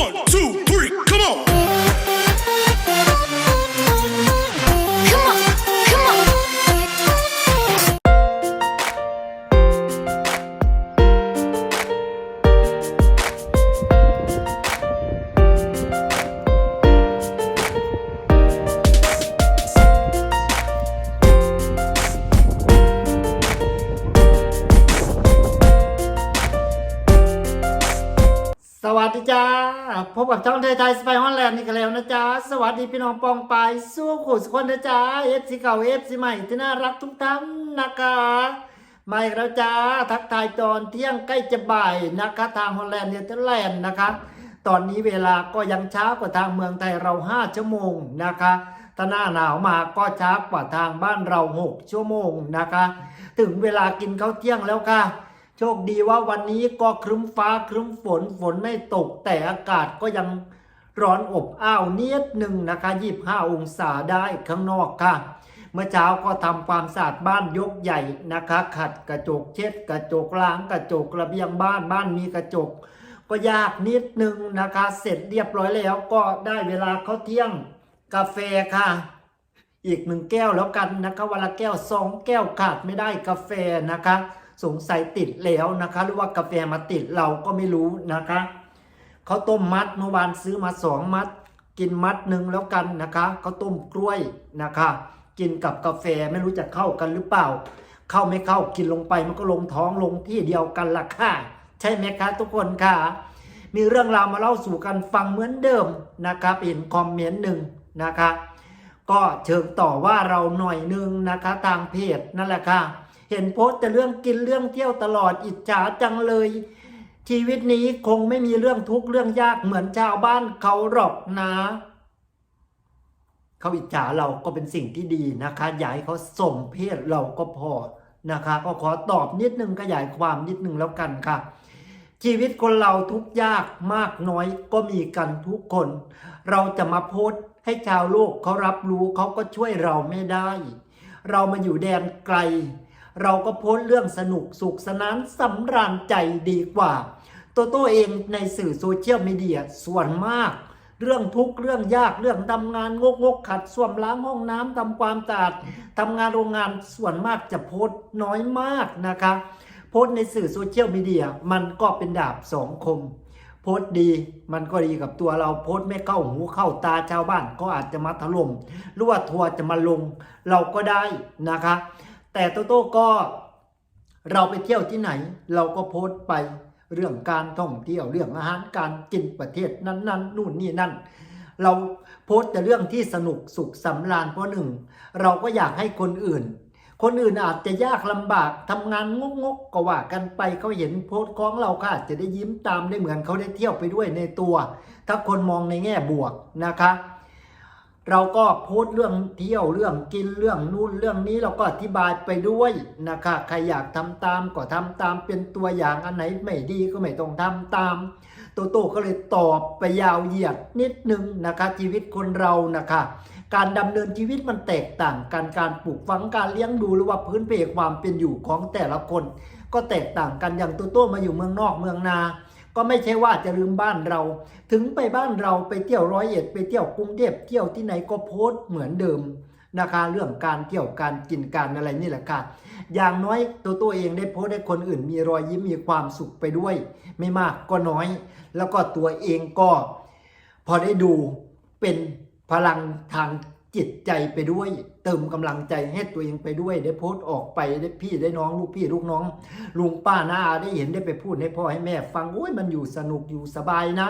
One, two, สวัสดีจ้า พบกับช่องไทยไทยสไปฮอนแลนด์นี่กันแล้วนะจ๊ะ สวัสดีพี่น้องปองไปายสู้ขู่สุกคนนะจ๊ะเอฟซีเก่าเอฟซีใหม่ที่น่ารักทุกท่านนะคะมาอีกแล้วจ้า ทักทายตอนเที่ยงใกล้จะบ่ายนะคะทางฮอลแลนด์เนเธอร์แลนด์นะคะ ตอนนี้เวลาก็ยังช้ากว่าทางเมืองไทยเรา 5 ชั่วโมงนะคะถ้าหน้าหนาวมาก็ช้ากว่าทางบ้านเรา 6 ชั่วโมงนะคะ ถึงเวลากินข้าวเที่ยงแล้วค่ะ โชคดีว่าวันนี้ก็ครึ้มฟ้าครึ้มฝนฝนไม่ตกแต่อากาศก็ยังร้อนอบอ้าวนิดหนึ่งนะคะ25 องศาได้ข้างนอกค่ะ เมื่อเช้าก็ทำความสะอาดบ้านยกใหญ่นะคะ ขัดกระจกเช็ดกระจกล้างกระจกระเบียงบ้านบ้านมีกระจก ก็ยากนิดหนึ่งนะคะ เสร็จเรียบร้อยแล้วก็ได้เวลาเข้าเที่ยงกาแฟค่ะ อีกหนึ่งแก้วแล้วกันนะคะวันละแก้วสองแก้วขาดไม่ได้กาแฟนะคะ สงสัยติดแล้วนะคะ หรือว่ากาแฟมาติดเราก็ไม่รู้นะคะเขาต้มมัดเมื่อวานซื้อมาสองมัด กินมัดหนึ่งแล้วกันนะคะเขาต้มกล้วยนะคะ กินกับกาแฟไม่รู้จะเข้ากันหรือเปล่า เข้าไม่เข้ากินลงไปมันก็ลงท้องลงที่เดียวกันละค่ะใช่ไหมคะ ทุกคนค่ะ มีเรื่องราวมาเล่าสู่กันฟังเหมือนเดิมนะครับเห็นคอมเมนต์หนึ่งนะคะ ก็เชิงต่อว่าเราหน่อยหนึงนะคะทางเพจนั่นแหละค่ะ เห็นโพสต์แต่เรื่องกินเรื่องเที่ยวตลอดอิจฉาจังเลย ชีวิตนี้คงไม่มีเรื่องทุกข์เรื่องยากเหมือนชาวบ้านเขาหรอกนะเขาอิจฉาเราก็เป็นสิ่งที่ดีนะคะอย่าให้เขาส่งเพศเราก็พอนะคะ ก็ขอตอบนิดนึงขยายความนิดนึงแล้วกันค่ะ ชีวิตคนเราทุกยากมากน้อยก็มีกันทุกคน เราจะมาโพสต์ให้ชาวโลกเขารับรู้เขาก็ช่วยเราไม่ได้ เรามาอยู่แดนไกล เราก็โพสต์เรื่องสนุกสุขสนานสำราญใจดีกว่า ตัวตัวเองในสื่อโซเชียลมีเดียส่วนมาก เรื่องทุกเรื่องยากเรื่องทำงานงกงกขัดส้วมล้างห้องน้ำทำความสะอาดทำงานโรงงานส่วนมากจะโพสต์น้อยมากนะคะโพสต์ในสื่อโซเชียลมีเดียมันก็เป็นดาบสองคม โพสต์ดีมันก็ดีกับตัวเราโพสต์ไม่เข้าหูเข้าตาชาวบ้านก็อาจจะมาถล่มหรือว่าทัวร์จะมาลง เราก็ได้นะคะ แต่โตโต้ก็เราไปเที่ยวที่ไหน เราก็โพสต์ไปเรื่องการท่องเที่ยวเรื่องอาหารการกินประเทศนั้นๆนู่นนี่นั่น เราโพสต์แต่เรื่องที่สนุกสุขสำราญเพราะหนึ่ง เราก็อยากให้คนอื่น คนอื่นอาจจะยากลำบากทำงานงกงกๆก็ว่ากันไปเขาเห็นโพสต์ของเราก็อาจจะได้ยิ้มตามได้เหมือนเขาได้เที่ยวไปด้วยในตัว ถ้าคนมองในแง่บวกนะคะ เราก็โพสต์เรื่องเที่ยวเรื่องกินเรื่องนู่นเรื่องนี้เราก็อธิบายไปด้วยนะคะใครอยากทำตามก็ทำตามเป็นตัวอย่างอันไหนไม่ดีก็ไม่ต้องทำตาม โตโต้ก็เลยตอบไปยาวเหยียดนิดนึงนะคะ ชีวิตคนเรานะคะ การดำเนินชีวิตมันแตกต่างกันการปลูกฝังการเลี้ยงดูหรือว่าพื้นเพความเป็นอยู่ของแต่ละคน ก็แตกต่างกันอย่างโตโต้มาอยู่เมืองนอกเมืองนา ก็ไม่ใช่ว่าจะลืมบ้านเรา ถึงไปบ้านเราไปเที่ยวร้อยเอ็ดไปเที่ยวกรุงเทพเที่ยวที่ไหนก็โพสต์เหมือนเดิมนะคะเรื่องการเที่ยวการกินการอะไรนี่แหละค่ะ อย่างน้อยตัวตัวเองได้โพสต์ให้คนอื่น มีรอยยิ้มมีความสุขไปด้วย ไม่มากก็น้อย แล้วก็ตัวเองก็ พอได้ดูเป็นพลังทาง จิตใจไปด้วย เติมกำลังใจให้ตัวเองไปด้วย ได้โพสต์ออกไปได้พี่ได้น้องลูกพี่ลูกน้อง ลุงป้าน้าได้เห็นได้ไปพูดให้พ่อให้แม่ ฟังโอ้ยมันอยู่สนุกอยู่สบายนะ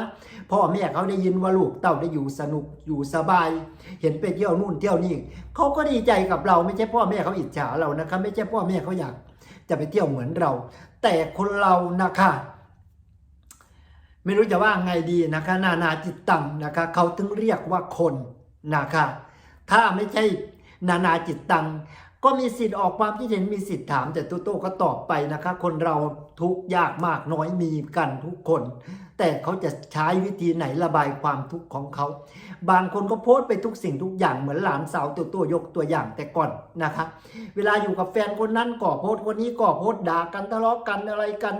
พ่อแม่เขาได้ยินว่าลูกเต้าได้อยู่สนุกอยู่สบาย เห็นไปเที่ยวนู่นเที่ยวนี่เขาก็ดีใจกับเราไม่ใช่พ่อแม่เขาอิจฉาเรานะคะไม่ใช่พ่อแม่เขาอยาก จะไปเที่ยวเหมือนเรา แต่คนเรานะคะไม่รู้จะว่าไงดีนะคะ นานาจิตตังนะคะ เขาถึงเรียกว่าคนนะคะ ถ้าไม่ใช่นานาจิตตัง ก็มีสิทธิ์ออกความคิดเห็นมีสิทธิ์ถาม แต่โตโต้ก็ตอบไปนะคะ คนเราทุกยากมากน้อยมีกันทุกคน แต่เขาจะใช้วิธีไหนระบายความทุกข์ของเขา บางคนก็โพสต์ไปทุกสิ่งทุกอย่างเหมือนหลานสาวตัวโต้ยกตัวอย่างแต่ก่อนนะคะ เวลาอยู่กับแฟนคนนั้นก็โพสต์คนนี้ก็โพสต์ด่ากันทะเลาะกันอะไรกัน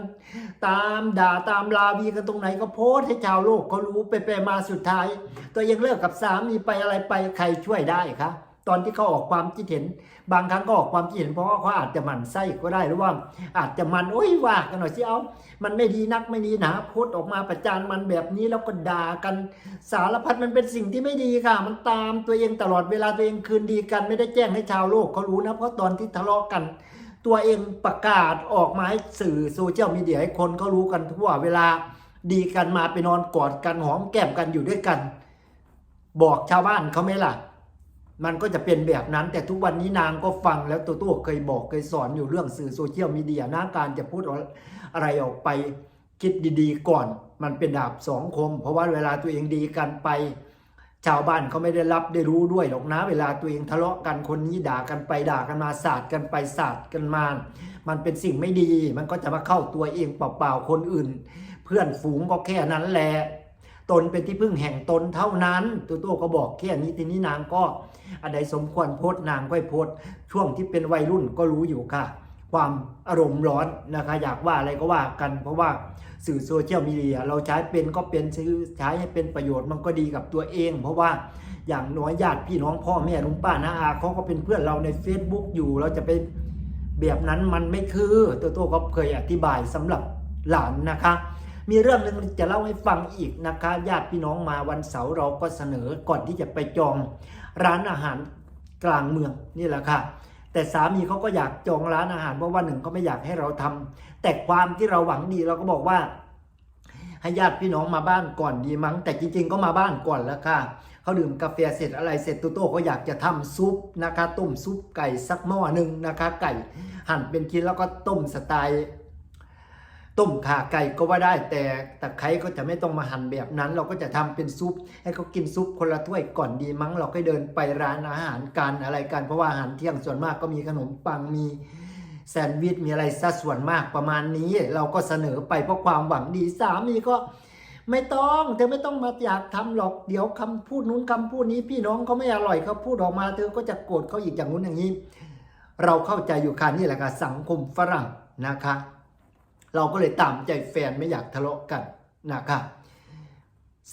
ตามด่าตามลาวีกันตรงไหนก็โพสต์ให้ชาวโลกเขารู้ไปไปมาสุดท้าย ตัวเองเลิกกับสามีไปอะไรไปใครช่วยได้คะ ตอนที่เขาออกความคิดเห็น บางครั้งก็ออกความคิดเห็นเพราะว่าเขาอาจจะหมั่นไส้ก็ได้หรือว่าอาจจะมันโอ้ยว่ากันหน่อยสิเอา มันไม่ดีนักไม่ดีหนาโพสต์ออกมาประจานมันแบบนี้แล้วก็ด่ากันสารพัดมันเป็นสิ่งที่ไม่ดีค่ะ มันตามตัวเองตลอดเวลาตัวเองคืนดีกันไม่ได้แจ้งให้ชาวโลกเขารู้นะเพราะตอนที่ทะเลาะกัน ตัวเองประกาศออกมาให้สื่อโซเชียลมีเดียให้คนเขารู้กันทั่วเวลาดีกันมาไปนอนกอดกันหอมแก้มกันอยู่ด้วยกัน บอกชาวบ้านเขาไหมล่ะ มันก็จะเป็นแบบนั้น แต่ทุกวันนี้นางก็ฟังแล้วตัวตัวเคยบอกเคยสอนอยู่เรื่องสื่อโซเชียลมีเดียนะการจะพูดอะไรออกไปคิดดีๆ ก่อน มันเป็นดาบสองคม เพราะว่าเวลาตัวเองดีกันไป ชาวบ้านเขาไม่ได้รับได้รู้ด้วยหรอกนะ เวลาตัวเองทะเลาะกันคนนี้ด่ากันไปด่ากันมาสาดกันไปสาดกันมา มันเป็นสิ่งไม่ดี มันก็จะมาเข้าตัวเองเปล่าๆคนอื่น เพื่อนฝูงก็แค่นั้นแหละ ตนเป็นที่พึ่งแห่งตนเท่านั้น ตัวตัวก็บอกแค่นี้ทีนี้นางก็อันใดสมควรโพสนางก็ให้โพสช่วงที่เป็นวัยรุ่นก็รู้อยู่ค่ะ ความอารมณ์ร้อนนะคะอยากว่าอะไรก็ว่ากัน เพราะว่าสื่อโซเชียลมีเดียเราใช้เป็นก็เป็นใช้ให้เป็นประโยชน์มันก็ดีกับตัวเอง เพราะว่าอย่างน้อยญาติพี่น้องพ่อแม่ลุงป้าน้าอาเขาก็เป็นเพื่อนเราใน Facebook อยู่เราจะไปแบบนั้นมันไม่คือ ตัวตัวก็เคยอธิบายสำหรับหลานนะคะ มีเรื่องหนึ่งจะเล่าให้ฟังอีกนะคะญาติพี่น้องมาวันเสาร์เราก็เสนอก่อนที่จะไปจองร้านอาหารกลางเมืองนี่แหละค่ะ แต่สามีเขาก็อยากจองร้านอาหารเพราะว่าหนึ่งเขาไม่อยากให้เราทำแต่ความที่เราหวังดีเราก็บอกว่า ให้ญาติพี่น้องมาบ้านก่อนดีมั้ง แต่จริง ๆ ก็มาบ้านก่อนแล้วค่ะเขาดื่มกาแฟเสร็จอะไรเสร็จตุโต้ก็อยากจะทำซุปนะคะ ต้มซุปไก่สักหม้อหนึ่งนะคะ ไก่หั่นเป็นชิ้นแล้วก็ต้มสไตล์ ต้มข่าไก่ก็ว่าได้แต่ตะไคร้ก็จะไม่ต้องมาหั่นแบบนั้น เราก็จะทำเป็นซุป ให้เขากินซุปคนละถ้วยก่อนดีมั้ง เราก็เดินไปร้านอาหารกันอะไรกันเพราะว่าอาหารเที่ยงส่วนมากก็มีขนมปังมีแซนด์วิชมีอะไรซะส่วนมากประมาณนี้ เราก็เสนอไปเพราะความหวังดีสามีก็ไม่ต้องเธอไม่ต้องมาอยากทำหรอกเดี๋ยวคำพูดนู้นคำพูดนี้พี่น้องเขาไม่อร่อยเขาพูดออกมาเธอก็จะโกรธเขาอีกอย่างนู้นอย่างนี้ เราเข้าใจอยู่ค่ะนี่แหละค่ะสังคมฝรั่งนะคะ เราก็เลยตามใจแฟนไม่อยากทะเลาะกันนะคะ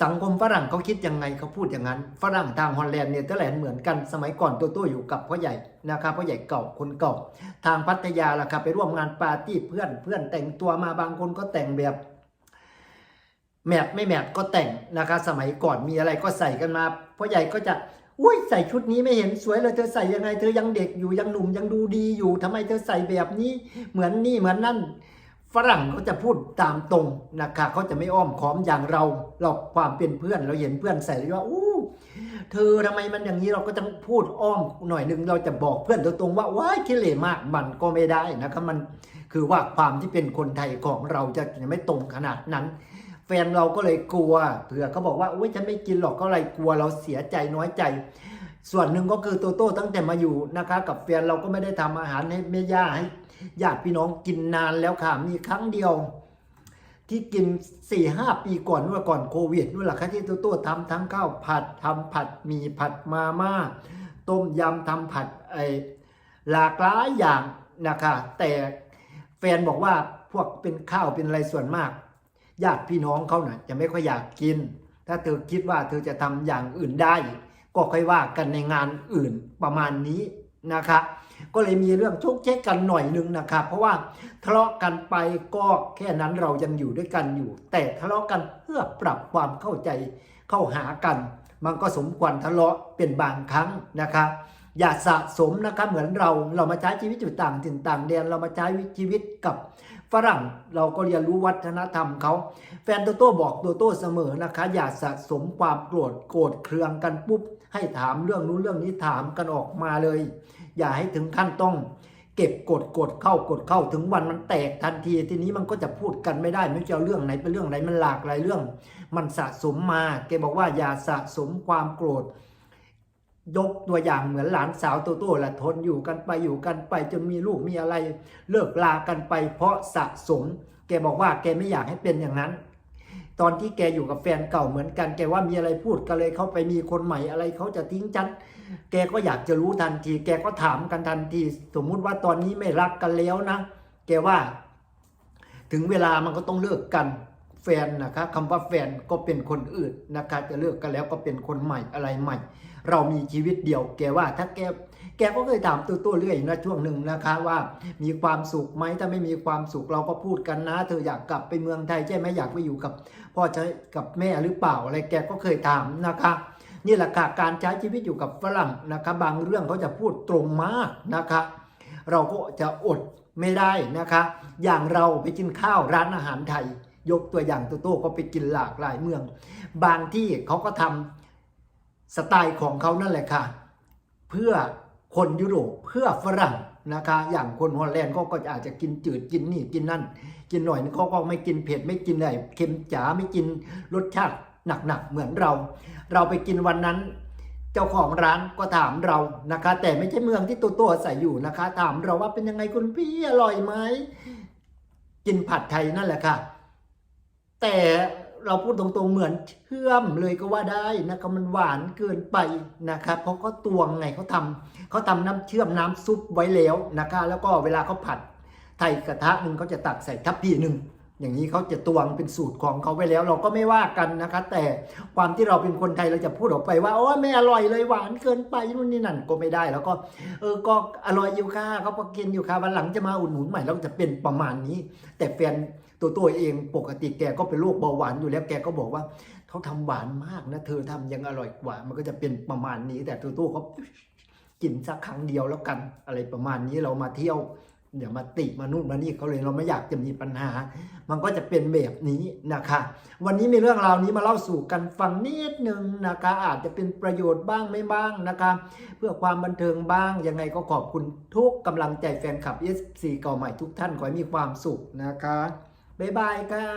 สังคมฝรั่งเขาคิดยังไงเขาพูดอย่างนั้น ฝรั่งทางฮอลแลนด์เนเธอร์แลนด์เหมือนกันสมัยก่อนตัวตัวอยู่กับพ่อใหญ่นะครับพ่อใหญ่เก่าคนเก่า ทางพัทยาล่ะครับไปร่วมงานปาร์ตี้เพื่อนเพื่อนแต่งตัวมาบางคนก็แต่งแบบแมทไม่แมทก็แต่งนะคะสมัยก่อนมีอะไรก็ใส่กันมาพ่อใหญ่ก็จะอุ้ยใส่ชุดนี้ไม่เห็นสวยเลยเธอใส่ยังไงเธอยังเด็กอยู่ยังหนุ่มยังดูดีอยู่ทำไมเธอใส่แบบนี้เหมือนนี่เหมือนนั่น ฝรั่งเขาจะพูดตามตรงนะคะเขาจะไม่อ้อมค้อมอย่างเรา เราความเป็นเพื่อนเราเห็นเพื่อนใส่แล้วว่าอู้เธอทำไมมันอย่างนี้เราก็ต้องพูดอ้อมหน่อยนึงเราจะบอกเพื่อนตรงๆว่าว้ายขี้เหร่มากมันก็ไม่ได้นะครับมันคือว่าความที่เป็นคนไทยของเราจะไม่ตรงขนาดนั้น แฟนเราก็เลยกลัวเผื่อเขาบอกว่าโอ้ยฉันไม่กินหรอกก็อะไรกลัวเราเสียใจน้อยใจ ส่วนหนึ่งก็คือโตโต้ตั้งแต่มาอยู่นะคะ กับแฟนเราก็ไม่ได้ทำอาหารให้แม่ย่าให้ ญาติพี่น้องกินนานแล้วค่ะมีครั้งเดียว ที่กิน4ี่ห้าปีก่อนนู่นก่อนโควิดนู่นแหละค่ะที่โตโต้ทำทั้งข้าวผัดทำผัดหมีผัดมาม่าต้มยำทำผัดไอหลากหลายอย่างนะคะแต่แฟนบอกว่าพวกเป็นข้าวเป็นอะไรส่วนมากญาติพี่น้องเขาน่ะจะไม่ค่อยอยากกิน ถ้าเธอคิดว่าเธอจะทำอย่างอื่นได้ ก็ค่อยว่ากันในงานอื่นประมาณนี้นะคะ ก็เลยมีเรื่องชกเช็คกันหน่อยนึงนะครับ เพราะว่าทะเลาะกันไปก็แค่นั้นเรายังอยู่ด้วยกันอยู่ แต่ทะเลาะกันเพื่อปรับความเข้าใจเข้าหากัน มันก็สมควรทะเลาะเป็นบางครั้งนะคะอย่าสะสมนะคะเหมือนเราเรามาใช้ชีวิตอยู่ต่างถิ่นต่างแดนเรามาใช้ชีวิตกับฝรั่ง เราก็เรียนรู้วัฒนธรรมเขาแฟนโตโต้บอกโตโต้เสมอนะคะ อย่าสะสมความโกรธโกรธเคืองกันปุ๊บให้ถามเรื่องนู้นเรื่องนี้ถามกันออกมาเลย อย่าให้ถึงขั้นต้องเก็บกดกดเข้ากดเข้าถึงวันมันแตกทันที ทีนี้มันก็จะพูดกันไม่ได้ไม่รู้จะเอาเรื่องไหนเป็นเรื่องไหนมันหลากหลายเรื่อง มันสะสมมาแกบอกว่าอย่าสะสมความโกรธ ยกตัวอย่างเหมือนหลานสาวโตโต้ละทนอยู่กันไปอยู่กันไปจนมีลูกมีอะไร เลิกลากันไป เพราะสะสม แกบอกว่าแกไม่อยากให้เป็นอย่างนั้น ตอนที่แกอยู่กับแฟนเก่าเหมือนกันแกว่ามีอะไรพูดกันเลยเขาไปมีคนใหม่อะไรเขาจะทิ้งฉันแกก็อยากจะรู้ทันที แกก็ถามกันทันที สมมุติว่าตอนนี้ไม่รักกันแล้วนะ แกว่า ถึงเวลามันก็ต้องเลิกกัน ฟนนะคะคำว่าแฟนก็เป็นคนอื่นนะคะ จะเลิกกันแล้วก็เป็นคนใหม่อะไรใหม่ เรามีชีวิตเดียว แกว่าถ้าแกแกก็เคยถามตัวตัวๆเรื่อยนะช่วงหนึ่งนะคะว่ามีความสุขไหมถ้าไม่มีความสุขเราก็พูดกันนะ เธออยากกลับไปเมืองไทยใช่ไหมอยากไปอยู่กับพ่อใช้กับแม่หรือเปล่าอะไรแกก็เคยถามนะคะนี่แหละค่ะการใช้ชีวิตอยู่กับฝรั่งนะคะบางเรื่องเขาจะพูดตรงมากนะคะ เราก็จะอดไม่ได้นะคะ อย่างเราไปกินข้าวร้านอาหารไทย ยกตัวอย่างตัวโต้ก็ไปกินหลากหลายเมือง บางที่เขาก็ทำสไตล์ของเขานั่นแหละค่ะ เพื่อคนยุโรปเพื่อฝรั่งนะคะ อย่างคนฮอลแลนด์เขาก็อาจจะกินจืดกินนี่กินนั่น กินหน่อยเขาก็ไม่กินเผ็ดไม่กินอะไรเค็มจ๋าไม่กินรสชาติหนักๆเหมือนเรา เราไปกินวันนั้น เจ้าของร้านก็ถามเรานะคะ แต่ไม่ใช่เมืองที่ตัวตัวใส่อยู่นะคะ ถามเราว่าเป็นยังไงคุณพี่อร่อยไหมกินผัดไทยนั่นแหละค่ะ แต่เราพูดตรงๆเหมือนเชื่อมเลยก็ว่าได้นะคะมันหวานเกินไปนะคะเพราะเขาตวงไงเขาทำเขาทำน้ำเชื่อมน้ำซุปไว้แล้วนะคะแล้วก็เวลาเขาผัดไทยกระทะหนึ่งเขาจะตักใส่ทัพพีหนึ่งอย่างนี้เขาจะตวงเป็นสูตรของเขาไว้แล้ว เราก็ไม่ว่ากันนะคะ แต่ความที่เราเป็นคนไทยเราจะพูดออกไปว่าโอ้ไม่อร่อยเลยหวานเกินไปนู่นนี่นั่นก็ไม่ได้ แล้วก็ เออก็อร่อยอยู่ค่ะเขาก็กินอยู่ค่ะวันหลังจะมาอุดหนุนใหม่แล้วจะเป็นประมาณนี้ แต่แฟน ตัวตัวเองปกติแกก็เป็นโรคเบาหวานอยู่แล้วแกก็บอกว่าเขาทำหวานมากนะเธอทำยังอร่อยกว่า มันก็จะเป็นประมาณนี้ แต่ตัวตัวเขากินสักครั้งเดียวแล้วกันอะไรประมาณนี้เรามาเที่ยวเดี๋ยวมาติมานู่นมานี่เขาเลยเราไม่อยากจะมีปัญหา มันก็จะเป็นแบบนี้นะคะ วันนี้มีเรื่องราวนี้มาเล่าสู่กันฟังนิดนึงนะคะ อาจจะเป็นประโยชน์บ้างไม่บ้างนะคะ เพื่อความบันเทิงบ้างยังไงก็ขอบคุณทุกกำลังใจแฟนคลับ S4 เก่าใหม่ทุกท่านขอให้มีความสุขนะคะ บ๊ายบายค่ะ